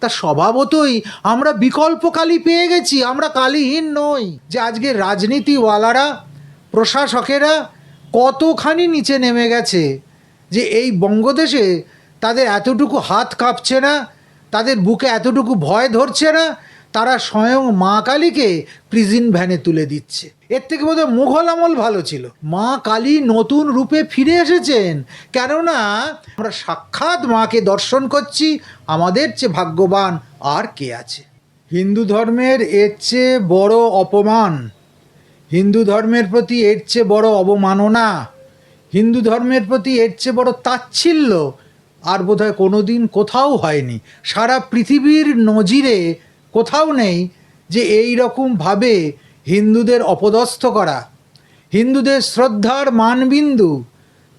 তা স্বভাবতই আমরা বিকল্প কালী পেয়ে গেছি, আমরা কালিহীন নই। যে আজকে রাজনীতিওয়ালারা, প্রশাসকেরা কতখানি নিচে নেমে গেছে যে এই বঙ্গদেশে তাদের এতটুকু হাত কাঁপছে না, তাদের বুকে এতটুকু ভয় ধরছে না তারা স্বয়ং মা কালীকে প্রিজিন ভ্যানে তুলে দিচ্ছে। এর থেকে বোধহয় মুঘল আমল ভালো ছিল। মা কালী নতুন রূপে ফিরে এসেছেন। কেননা আমরা সাক্ষাৎ মাকে দর্শন করছি, আমাদের চেয়ে ভাগ্যবান আর কে আছে? হিন্দু ধর্মের এর চেয়ে বড় অপমান। হিন্দু ধর্মের প্রতি এর চেয়ে বড় অবমাননা। হিন্দু ধর্মের প্রতি এর চেয়ে বড় তাচ্ছিল্য। আর বোধহয় কোনো দিন কোথাও হয়নি। সারা পৃথিবীর নজিরে কোথাও নেই যে এই রকমভাবে হিন্দুদের অপদস্থ করা। হিন্দুদের শ্রদ্ধার মানবিন্দু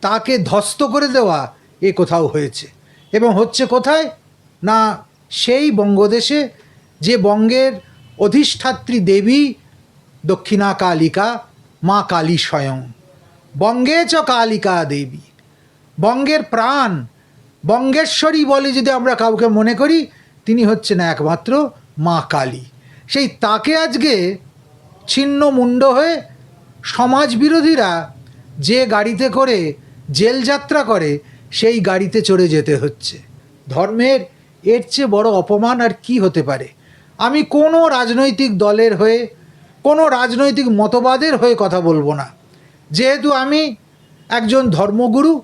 তাকে ধ্বস্ত করে দেওয়া এ কোথাও হয়েছে। এবং হচ্ছে কোথায়? না, সেই বঙ্গদেশে যে বঙ্গের অধিষ্ঠাত্রী দেবী দক্ষিণা কালিকা মা কালী স্বয়ং। বঙ্গে চ কালিকা দেবী। বঙ্গের প্রাণ বঙ্গেশ্বরী বলে যদি আমরা কাউকে মনে করি, তিনি হচ্ছেন একমাত্র মা কালী। সেই তাকে আজকে ছিন্ন মুন্ড হয়ে সমাজ বিরোধীরা যে গাড়িতে করে জেল যাত্রা করে, সেই গাড়িতে চড়ে যেতে হচ্ছে। ধর্মের এর চেয়ে বড় অপমান আর কি হতে পারে? আমি কোনো রাজনৈতিক দলের হয়ে, কোনো রাজনৈতিক মতবাদের হয়ে কথা বলব না। যেহেতু আমি একজন ধর্মগুরু,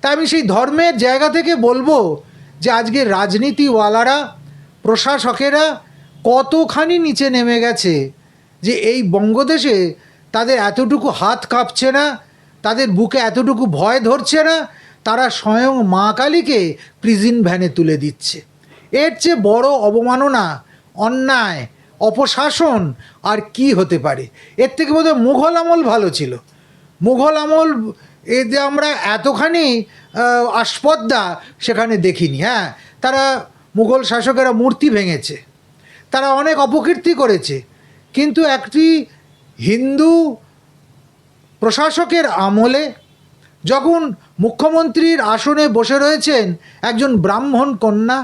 তাই আমি সেই ধর্মের জায়গা থেকে বলব যে আজকে রাজনীতিওয়ালারা প্রশাসকেরা কতখানি নিচে নেমে গেছে যে এই বঙ্গদেশে তাদের এতটুকু হাত কাঁপছে না তাদের বুকে এতটুকু ভয় ধরছে না তারা স্বয়ং মা কালীকে প্রিজিন ভ্যানে তুলে দিচ্ছে। এর চেয়ে বড় অবমাননা অন্যায় অপশাসন আর কি হতে পারে? এর থেকে বোধহয় মুঘল আমল ভালো ছিল। মুঘল আমল এতে আমরা এতখানি আহ, আস্পর্ধা সেখানে দেখিনি হ্যাঁ? তারা মুঘল শাসকেরা মূর্তি ভেঙেছে। তারা অনেক অপকীর্তি করেছে। কিন্তু একটি হিন্দু প্রশাসকের আমলে যখন মুখ্যমন্ত্রীর আসনে বসে রয়েছেন একজন ব্রাহ্মণ কন্যা,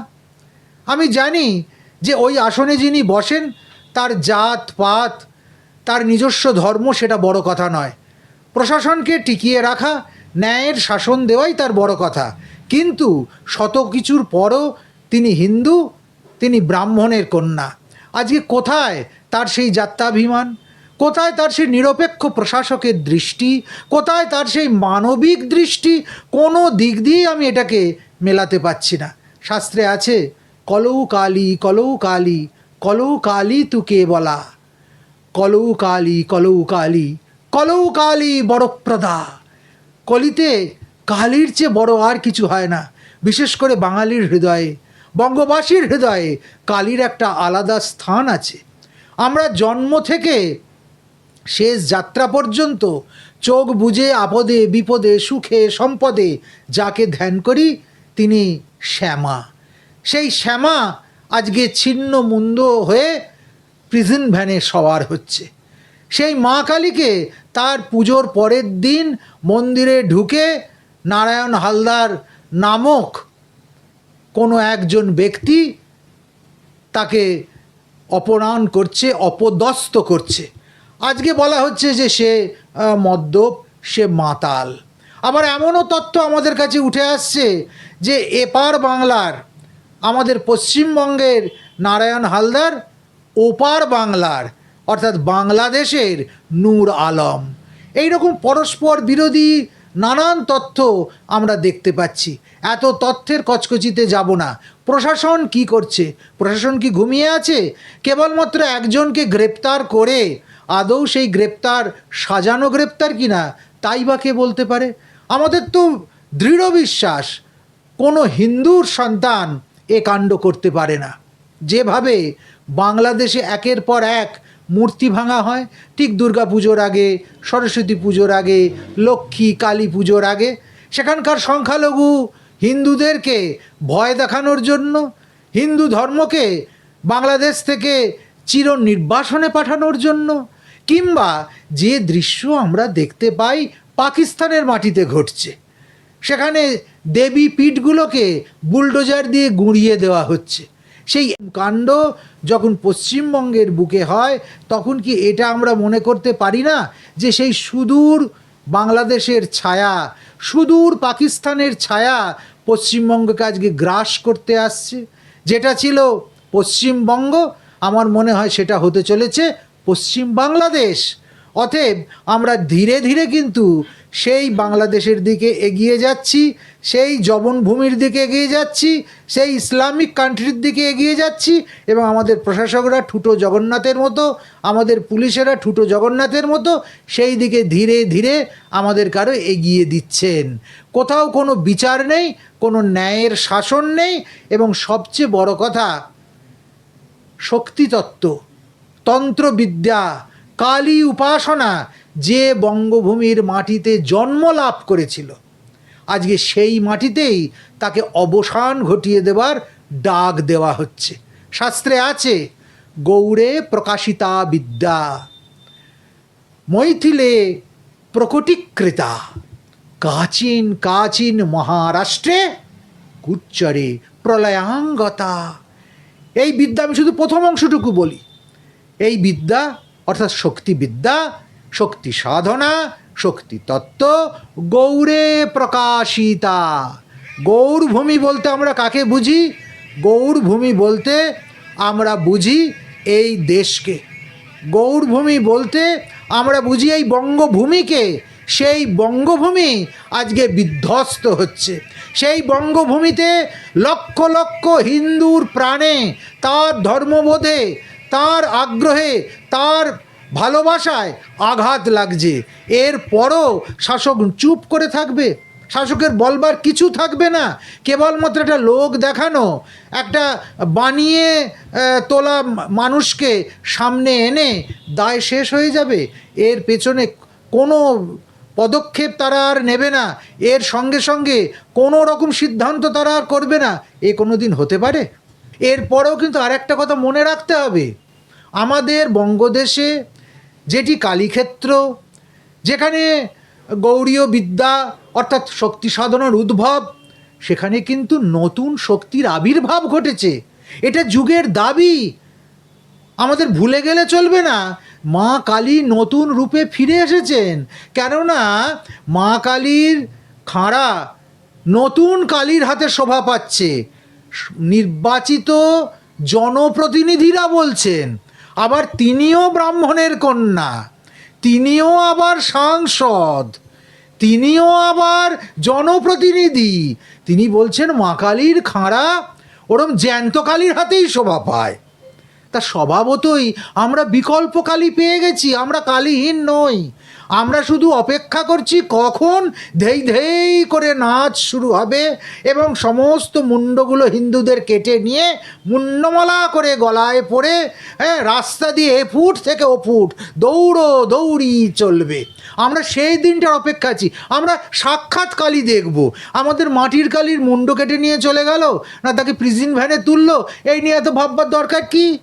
আমি জানি যে ওই আসনে যিনি বসেন, তার জাত, পাত, তার নিজস্ব ধর্ম সেটা বড় কথা নয়। প্রশাসনকে টিকিয়ে রাখা, ন্যায়ের শাসন দেওয়াই তার বড় কথা। কিন্তু শত কিছুর পরও তিনি হিন্দু, তিনি ব্রাহ্মণের কন্যা। আজকে কোথায় তার সেই যাত্রাভিমান? কোথায় তার সেই নিরপেক্ষ প্রশাসকের দৃষ্টি? কোথায় তার সেই মানবিক দৃষ্টি? কোনো দিক দিয়েই আমি এটাকে মেলাতে পাচ্ছি না। শাস্ত্রে আছে, কলৌ কালী কলৌ কালী কলৌ কালী তু কে বলা। কলৌ কালী কলৌ কালী কলৌ কালী বড়প্রদা কলিতে কালীর চেয়ে বড় আর কিছু হয় না। বিশেষ করে বাঙালির হৃদয়ে বঙ্গবাসীর হৃদয়ে কালীর একটা আলাদা স্থান আছে। আমরা জন্ম থেকে শেষ যাত্রা পর্যন্ত চোখ বুজে আপদে, বিপদে, সুখে, সম্পদে যাকে ধ্যান করি তিনি শ্যামা। সেই শ্যামা আজকে ছিন্ন মুন্দ হয়ে প্রিজন ভ্যানে সওয়ার হচ্ছে। সেই মা কালীকে তার পুজোর পরের দিন মন্দিরে ঢুকে নারায়ণ হালদার নামক কোনো একজন ব্যক্তি তাকে অপমান করছে, অপদস্থ করছে। আজকে বলা হচ্ছে যে সে মদ্যপ, সে মাতাল। আবার এমনও তথ্য আমাদের কাছে উঠে আসছে যে এপার বাংলার, আমাদের পশ্চিমবঙ্গের নারায়ণ হালদার, ওপার বাংলার, অর্থাৎ বাংলাদেশের নূর আলম। এই রকম পরস্পর বিরোধী নানান তথ্য আমরা দেখতে পাচ্ছি। এত তথ্যের কচকচিতে যাব না। প্রশাসন কি করছে? প্রশাসন কি ঘুমিয়ে আছে? কেবলমাত্র একজনকে গ্রেপ্তার করে আদৌ সেই গ্রেপ্তার সাজানো গ্রেপ্তার কিনা, তাই বা কে বলতে পারে? আমাদের তো দৃঢ় বিশ্বাস, কোনো হিন্দুর সন্তান এ কাণ্ড করতে পারে না। যেভাবে বাংলাদেশে একের পর এক মূর্তি ভাঙা হয়। ঠিক দুর্গা পুজোর আগে, সরস্বতী পুজোর আগে, লক্ষ্মী, কালী পুজোর আগে। সেখানকার সংখ্যালঘু হিন্দুদেরকে ভয় দেখানোর জন্য, হিন্দু ধর্মকে বাংলাদেশ থেকে চির নির্বাসনে পাঠানোর জন্য, কিংবা যে দৃশ্য আমরা দেখতে পাই পাকিস্তানের মাটিতে ঘটছে, সেখানে দেবী পীঠগুলোকে বুলডোজার দিয়ে গুঁড়িয়ে দেওয়া হচ্ছে। সেই কাণ্ড যখন পশ্চিমবঙ্গের বুকে হয়, তখন কি এটা আমরা মনে করতে পারি না যে সেই সুদূর বাংলাদেশের ছায়া, সুদূর পাকিস্তানের ছায়া পশ্চিমবঙ্গকে আজকে গ্রাস করতে আসছে? যেটা ছিল পশ্চিমবঙ্গ, আমার মনে হয় সেটা হতে চলেছে পশ্চিম বাংলাদেশ। অতএব আমরা ধীরে ধীরে কিন্তু সেই বাংলাদেশের দিকে এগিয়ে যাচ্ছি, সেই জবনভূমির দিকে এগিয়ে যাচ্ছি, সেই ইসলামিক কান্ট্রির দিকে এগিয়ে যাচ্ছি এবং আমাদের প্রশাসকরা ঠুটো জগন্নাথের মতো, আমাদের পুলিশেরা ঠুটো জগন্নাথের মতো সেই দিকে ধীরে ধীরে আমাদের কারও এগিয়ে দিচ্ছেন। কোথাও কোনো বিচার নেই, কোনো ন্যায়ের শাসন নেই এবং সবচেয়ে বড় কথা, শক্তিতত্ত্ব, তন্ত্রবিদ্যা কালী উপাসনা যে বঙ্গভূমির মাটিতে জন্ম লাভ করেছিল। আজকে সেই মাটিতেই তাকে অবসান ঘটিয়ে দেওয়ার ডাক দেওয়া হচ্ছে। শাস্ত্রে আছে, গৌড়ে প্রকাশিতা বিদ্যা, মৈথিলে প্রকটিকৃতা, কাচিন কাচিন মহারাষ্ট্রে কুচ্চরে প্রলয়াঙ্গতা। এই বিদ্যা আমি শুধু প্রথম অংশটুকু বলি। এই বিদ্যা অর্থাৎ শক্তিবিদ্যা শক্তি সাধনা শক্তি তত্ত্ব গৌরে প্রকাশিতা। গৌরভূমি বলতে আমরা কাকে বুঝি? গৌরভূমি বলতে আমরা বুঝি এই দেশকে। গৌরভূমি বলতে আমরা বুঝি এই বঙ্গভূমিকে। সেই বঙ্গভূমি আজকে বিধ্বস্ত হচ্ছে। সেই বঙ্গভূমিতে লক্ষ লক্ষ হিন্দুর প্রাণে তার ধর্মবোধে তার আগ্রহে, তার ভালোবাসায় আঘাত লাগছে। এরপরও শাসক চুপ করে থাকবে। শাসকের বলবার কিছু থাকবে না। কেবলমাত্র একটা লোক দেখানো, একটা বানিয়ে তোলা মানুষকে সামনে এনে দায় শেষ হয়ে যাবে। এর পেছনে কোনো পদক্ষেপ তারা আর নেবে না। এর সঙ্গে সঙ্গে কোনো রকম সিদ্ধান্ত তারা আর করবে না। এ কোনো দিন হতে পারে? এরপরেও কিন্তু আর একটা কথা মনে রাখতে হবে। আমাদের বঙ্গদেশে যেটি কালীক্ষেত্র, যেখানে গৌরীয় বিদ্যা অর্থাৎ শক্তি সাধনার উদ্ভব, সেখানে কিন্তু নতুন শক্তির আবির্ভাব ঘটেছে। এটা যুগের দাবি। আমাদের ভুলে গেলে চলবে না। মা কালী নতুন রূপে ফিরে এসেছেন। কেননা মা কালীর খাঁড়া নতুন কালীর হাতে শোভা পাচ্ছে। নির্বাচিত জনপ্রতিনিধিরা বলছেন আবার তিনিও ব্রাহ্মণের কন্যা, তিনিও আবার সাংসদ, তিনিও আবার জনপ্রতিনিধি। তিনি বলছেন, মা কালীর খাঁড়া ওরম জ্যান্ত কালীর হাতেই শোভা পায়। তা স্বভাবতই আমরা বিকল্প কালী পেয়ে গেছি, আমরা কালীহীন নই। আমরা শুধু অপেক্ষা করছি কখন ধেই ধেই করে নাচ শুরু হবে এবং সমস্ত মুন্ডগুলো হিন্দুদের কেটে নিয়ে মুন্ডমালা করে গলায় পড়ে হ্যাঁ রাস্তা দিয়ে এ ফুট থেকে ও ফুট দৌড়ো দৌড়ি চলবে। আমরা সেই দিনটার অপেক্ষা আছি। আমরা সাক্ষাৎ কালী দেখব। আমাদের মাটির কালির মুন্ড কেটে নিয়ে চলে গেল না তাকে প্রিজিন ভ্যানে তুললো? এই নিয়ে এত ভাববার দরকার কী?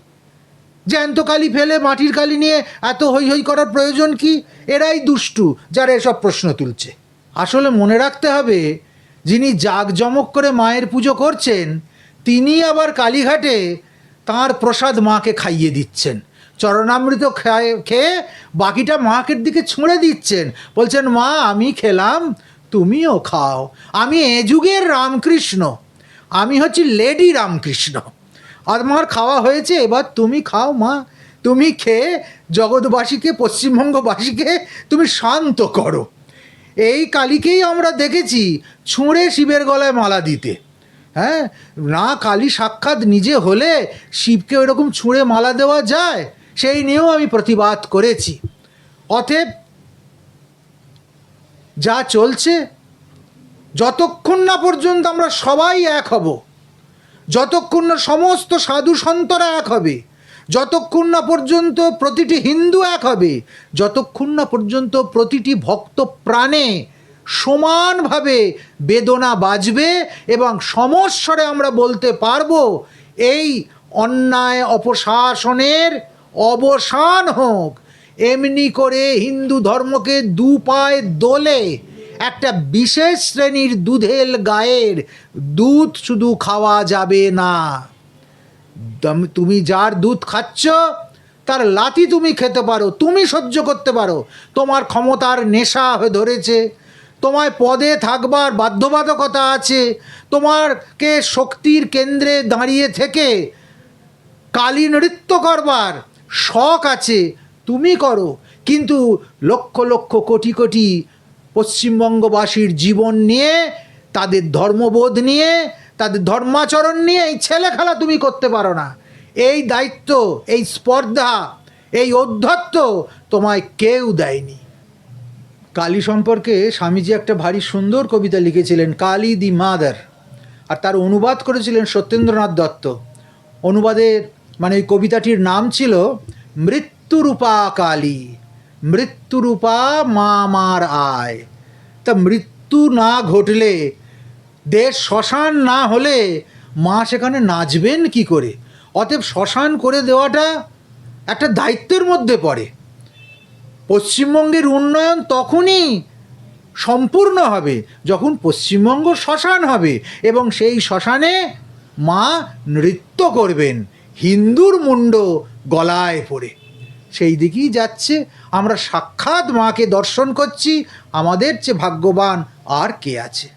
জ্যান্ত কালি ফেলে, মাটির কালি নিয়ে এত হই হই করার প্রয়োজন কি? এরাই দুষ্টু যারা এসব প্রশ্ন তুলছে। আসলে মনে রাখতে হবে, যিনি জাঁকজমক করে মায়ের পুজো করছেন, তিনি আবার কালীঘাটে তার প্রসাদ মাকে খাইয়ে দিচ্ছেন। চরণামৃত খায়- খেয়ে বাকিটা মাকে দিকে ছুঁড়ে দিচ্ছেন। বলছেন, মা, আমি খেলাম, তুমিও খাও। আমি এ যুগের রামকৃষ্ণ। আমি হচ্ছি লেডি রামকৃষ্ণ। আমার খাওয়া হয়েছে, এবার তুমি খাও মা। তুমি খেয়ে জগৎবাসীকে, পশ্চিমবঙ্গবাসীকে তুমি শান্ত করো। এই কালীকেই আমরা দেখেছি ছুঁড়ে শিবের গলায় মালা দিতে। হ্যাঁ? না কালী সাক্ষাৎ নিজে হলে শিবকে ওইরকম ছুঁড়ে মালা দেওয়া যায়, সেই নিয়েও আমি প্রতিবাদ করেছি। অতএব যা চলছে, যতক্ষণ না পর্যন্ত আমরা সবাই এক হব যতক্ষণ না সমস্ত সাধু সন্তরা এক হবে, যতক্ষণ না পর্যন্ত প্রতিটি হিন্দু এক হবে, যতক্ষণ না পর্যন্ত প্রতিটি ভক্ত প্রাণে সমানভাবে বেদনা বাজবে এবং সমস্বরে আমরা বলতে পারব, এই অন্যায় অপশাসনের অবসান হোক। এমনি করে হিন্দু ধর্মকে দু পায়ে দোলে একটা বিশেষ শ্রেণির দুধেল গায়ের দুধ শুধু খাওয়া যাবে না। তুমি যার দুধ খাচ্ছ, তার লাতি তুমি খেতে পারো, তুমি সহ্য করতে পারো। তোমার ক্ষমতার নেশা হয়ে ধরেছে। তোমায় পদে থাকবার বাধ্যবাধকতা আছে। তোমারকে শক্তির কেন্দ্রে দাঁড়িয়ে থেকে কালী নৃত্য করবার শখ আছে। তুমি করো। কিন্তু লক্ষ লক্ষ কোটি কোটি পশ্চিমবঙ্গবাসীর জীবন নিয়ে, তাদের ধর্মবোধ নিয়ে, তাদের ধর্মাচরণ নিয়ে এই ছেলে খেলা তুমি করতে পারো না। এই দায়িত্ব, এই স্পর্ধা, এই অধ্যত্ব তোমায় কেউ দেয়নি। কালী সম্পর্কে স্বামীজি একটা ভারী সুন্দর কবিতা লিখেছিলেন, কালী দি মাদার আর তার অনুবাদ করেছিলেন সত্যেন্দ্রনাথ দত্ত। অনুবাদের মানে ওই কবিতাটির নাম ছিল, মৃত্যুরূপা কালী মৃত্যুরূপা মা মার আয়। তা মৃত্যু না ঘটলে, দেশ শ্মশান না হলে মা সেখানে নাচবেন কি করে? অতএব শ্মশান করে দেওয়াটা একটা দায়িত্বের মধ্যে পড়ে। পশ্চিমবঙ্গের উন্নয়ন তখনই সম্পূর্ণ হবে যখন পশ্চিমবঙ্গ শ্মশান হবে এবং সেই শ্মশানে মা নৃত্য করবেন, হিন্দুর মুন্ড গলায় পড়ে সেই দিকেই যাচ্ছে। আমরা সাক্ষাৎ মাকে দর্শন করছি। আমাদের চেয়ে ভাগ্যবান আর কে আছে?